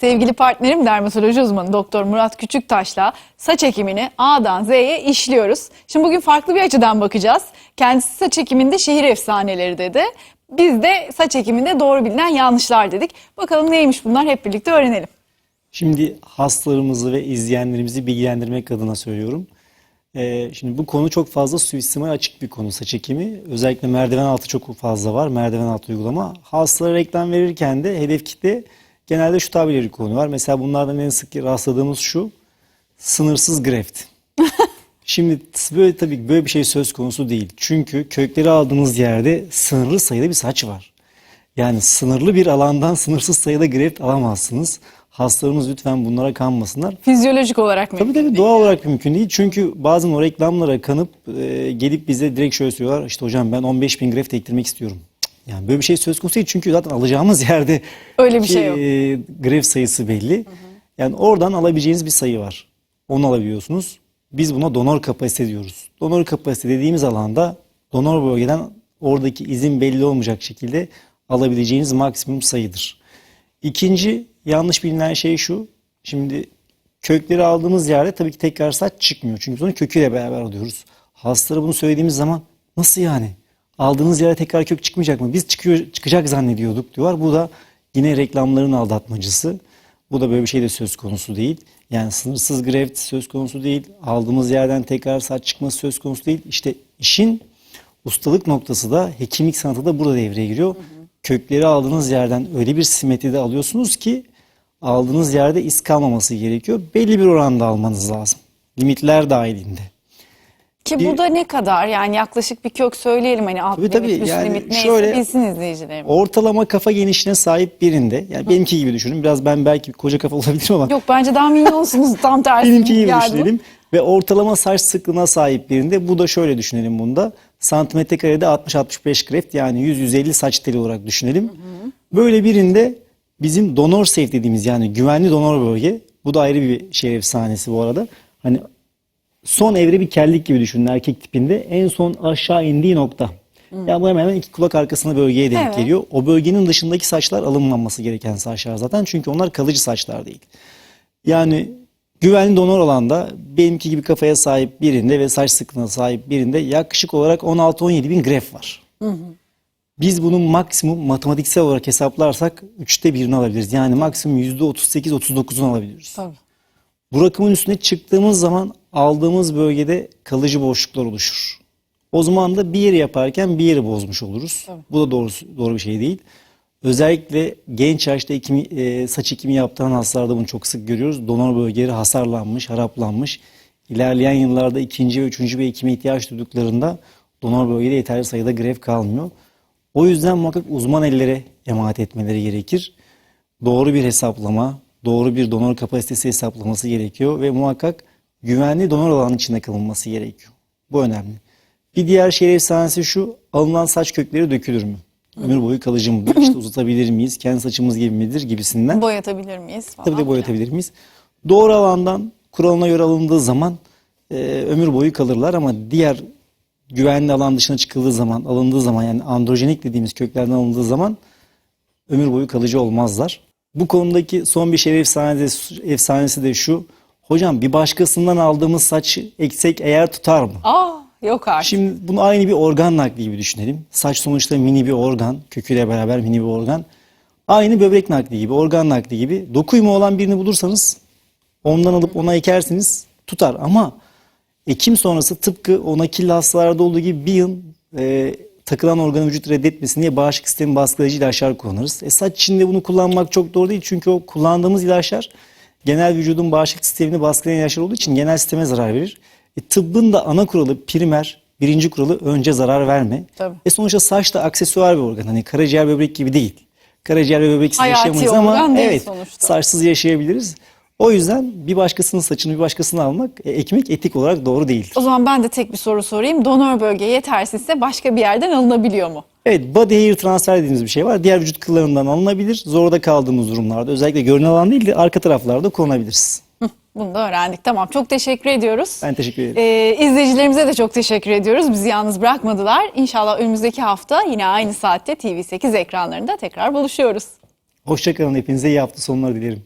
Sevgili partnerim dermatoloji uzmanı Doktor Murat Küçüktaş'la saç ekimini A'dan Z'ye işliyoruz. Şimdi bugün farklı bir açıdan bakacağız. Kendisi saç ekiminde şehir efsaneleri dedi. Biz de saç ekiminde doğru bilinen yanlışlar dedik. Bakalım neymiş bunlar hep birlikte öğrenelim. Şimdi hastalarımızı ve izleyenlerimizi bilgilendirmek adına söylüyorum. Ee, şimdi bu konu çok fazla suistimal açık bir konu saç ekimi. Özellikle merdiven altı çok fazla var. Merdiven altı uygulama. Hastalara reklam verirken de hedef kitle genelde şu tabirleri konu var. Mesela bunlardan en sık rastladığımız şu. Sınırsız greft. Şimdi böyle tabii böyle bir şey söz konusu değil. Çünkü kökleri aldığınız yerde sınırlı sayıda bir saç var. Yani sınırlı bir alandan sınırsız sayıda greft alamazsınız. Hastalarımız lütfen bunlara kanmasınlar. Fizyolojik olarak mı? Tabii tabii doğal olarak mümkün değil. Çünkü bazen o reklamlara kanıp e, gelip bize direkt şöyle söylüyorlar. İşte hocam ben 15 bin greft ektirmek istiyorum. Yani böyle bir şey söz konusu değil. Çünkü zaten alacağımız yerde Öyle bir şey yok. e, greft sayısı belli. Yani oradan alabileceğiniz bir sayı var. Onu alabiliyorsunuz. Biz buna donör kapasite diyoruz. Donör kapasite dediğimiz alanda donör bölgeden oradaki izin belli olmayacak şekilde alabileceğiniz maksimum sayıdır. İkinci yanlış bilinen şey şu. Şimdi kökleri aldığımız yerde tabii ki tekrar saç çıkmıyor. Çünkü onu köküyle beraber alıyoruz. Hastalara bunu söylediğimiz zaman nasıl yani? Aldığınız yere tekrar kök çıkmayacak mı? Biz çıkıyor, çıkacak zannediyorduk diyorlar. Bu da yine reklamların aldatmacısı. Bu da böyle bir şey de söz konusu değil. Yani sınırsız greft söz konusu değil. Aldığımız yerden tekrar saç çıkması söz konusu değil. İşte işin ustalık noktası da hekimlik sanatı da burada devreye giriyor. Kökleri aldığınız yerden öyle bir simetride alıyorsunuz ki aldığınız yerde iz kalmaması gerekiyor. Belli bir oranda almanız lazım. Limitler dahilinde. Ki bu da ne kadar yani yaklaşık bir kök söyleyelim hani alt Tabii, limit tabii. üst Yani limit neyse şöyle- bilsin izleyicilerimiz. Ortalama kafa genişliğine sahip birinde yani benimki gibi düşünün. Biraz ben belki koca kafa olabilirim ama Yok bence daha minyonsunuz tam tersi. benimki gibi geldi düşünelim. Ve ortalama saç sıklığına sahip birinde bu da şöyle düşünelim bunda. Santimetre karede 60-65 greft yani 100-150 saç teli olarak düşünelim. Böyle birinde bizim donor safe dediğimiz yani güvenli donor bölge. Bu da ayrı bir şey efsanesi bu arada. Hani son evre bir kellik gibi düşünün erkek tipinde. En son aşağı indiği nokta. Yani bu hemen hemen iki kulak arkasında bölgeye denk Evet. geliyor. O bölgenin dışındaki saçlar alınmaması gereken saçlar zaten. Çünkü onlar kalıcı saçlar değil. Yani güvenli donör alanda benimki gibi kafaya sahip birinde ve saç sıklığına sahip birinde yaklaşık olarak 16-17 bin gref var. Biz bunun maksimum matematiksel olarak hesaplarsak üçte birini alabiliriz. Yani maksimum %38-39'unu alabiliriz. Tabii. Bu rakamın üstüne çıktığımız zaman aldığımız bölgede kalıcı boşluklar oluşur. O zaman da bir yeri yaparken bir yeri bozmuş oluruz. Bu da doğru, doğru bir şey değil. Özellikle genç yaşta ekimi, e, saç ekimi yaptıran hastalarda bunu çok sık görüyoruz. Donör bölgeleri hasarlanmış, haraplanmış. İlerleyen yıllarda ikinci ve üçüncü bir ekime ihtiyaç duyduklarında donör bölgede yeterli sayıda gref kalmıyor. O yüzden muhakkak uzman ellere emanet etmeleri gerekir. Doğru bir hesaplama, doğru bir donör kapasitesi hesaplaması gerekiyor ve muhakkak güvenli donör alanın içinde kalınması gerekiyor. Bu önemli. Bir diğer şey efsanesi şu, alınan saç kökleri dökülür mü? Ömür boyu kalıcı mıdır? İşte uzatabilir miyiz? Kendi saçımız gibi midir? Gibisinden. Boyatabilir miyiz falan. Tabii de boyatabilir miyiz? Doğru alandan kuralına göre alındığı zaman e, ömür boyu kalırlar ama diğer güvenli alan dışına çıkıldığı zaman, alındığı zaman yani androjenik dediğimiz köklerden alındığı zaman ömür boyu kalıcı olmazlar. Bu konudaki son bir şey efsanesi, efsanesi de şu. Hocam bir başkasından aldığımız saç eksek eğer tutar mı? Aa yok artık. Şimdi bunu aynı bir organ nakli gibi düşünelim. Saç sonuçta mini bir organ, köküyle beraber mini bir organ. Aynı böbrek nakli gibi, organ nakli gibi. Dokuyma olan birini bulursanız ondan alıp ona ekersiniz tutar. Ama ekim sonrası tıpkı o nakilli hastalarda olduğu gibi bir yıl e, takılan organı vücut reddetmesin diye bağışıklık sistemi baskılayıcı ilaçlar kullanırız. E, saç içinde bunu kullanmak çok doğru değil. Çünkü o kullandığımız ilaçlar genel vücudun bağışıklık sistemini baskılayan ilaçlar olduğu için genel sisteme zarar verir. E, tıbbın da ana kuralı primer, birinci kuralı önce zarar verme. Tabii. E sonuçta saç da aksesuar bir organ. Hani karaciğer böbrek gibi değil. Karaciğer ve böbreksiz Hayati yaşayamayız ama evet sonuçta. saçsız yaşayabiliriz. O yüzden bir başkasının saçını bir başkasına almak, e, ekmek etik olarak doğru değildir. O zaman ben de tek bir soru sorayım. Donör bölge yetersizse başka bir yerden alınabiliyor mu? Evet, body hair transfer dediğimiz bir şey var. Diğer vücut kıllarından alınabilir. Zorda kaldığımız durumlarda özellikle görünen alan değil de arka taraflarda kullanabiliriz. Bunu da öğrendik. Tamam çok teşekkür ediyoruz. Ben teşekkür ederim. Ee, izleyicilerimize de çok teşekkür ediyoruz. Bizi yalnız bırakmadılar. İnşallah önümüzdeki hafta yine aynı saatte TV8 ekranlarında tekrar buluşuyoruz. Hoşçakalın. Hepinize iyi hafta sonları dilerim.